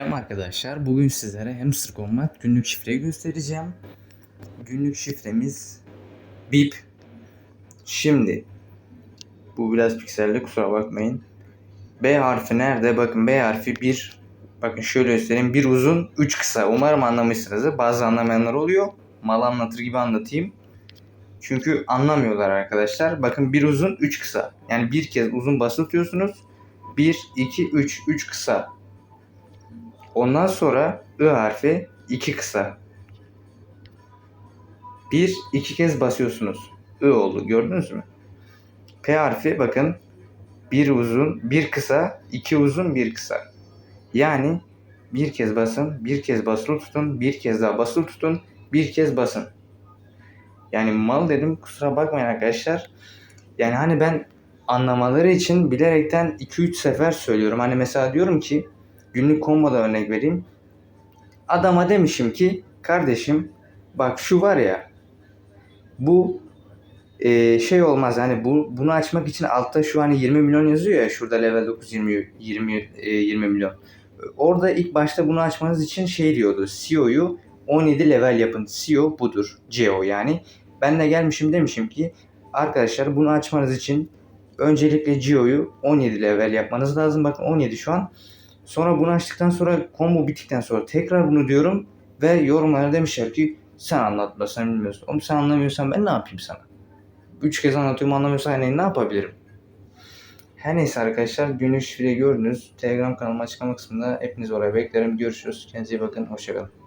Merhaba arkadaşlar. Bugün sizlere Hamster Combat günlük şifreyi göstereceğim. Günlük şifremiz bip. Şimdi bu biraz pikselli kusura bakmayın. B harfi nerede? Bakın B harfi bir. Bakın şöyle göstereyim. Bir uzun, üç kısa. Umarım anlamışsınızdır. Bazı anlamayanlar oluyor. Mal anlatır gibi anlatayım. Çünkü anlamıyorlar arkadaşlar. Bakın bir uzun, üç kısa. Yani bir kez uzun basılı tutuyorsunuz. 1, 2, 3. 3 kısa. Ondan sonra I harfi iki kısa. Bir, iki kez basıyorsunuz. I oldu. Gördünüz mü? P harfi bakın bir uzun, bir kısa, iki uzun, bir kısa. Yani bir kez basın, bir kez basılı tutun, bir kez daha basılı tutun, bir kez basın. Yani mal dedim kusura bakmayın arkadaşlar. Yani hani ben anlamaları için bilerekten 2-3 sefer söylüyorum. Hani mesela diyorum ki günlük komboda örnek vereyim. Adama demişim ki kardeşim bak şu var ya bu e, şey olmaz hani bu bunu açmak için altta şu hani 20 milyon yazıyor ya şurada level 9 20 20 e, 20 milyon. Orada ilk başta bunu açmanız için şey diyordu. CEO'yu 17 level yapın. CEO budur. CEO yani. Ben de gelmişim demişim ki arkadaşlar bunu açmanız için öncelikle Geo'yu 17 level yapmanız lazım. Bakın 17 şu an. Sonra bunu açtıktan sonra combo bittikten sonra tekrar bunu diyorum ve yorumlara demişler ki sen anlatma sen bilmiyorsun. Oğlum sen anlamıyorsan ben ne yapayım sana? Üç kez anlatıyorum anlamıyorsan yani ne yapabilirim? Her neyse arkadaşlar günlük şifreyi gördünüz. Telegram kanalıma açıklama kısmında hepiniz oraya beklerim. Görüşürüz. Kendinize iyi bakın. Hoşçakalın.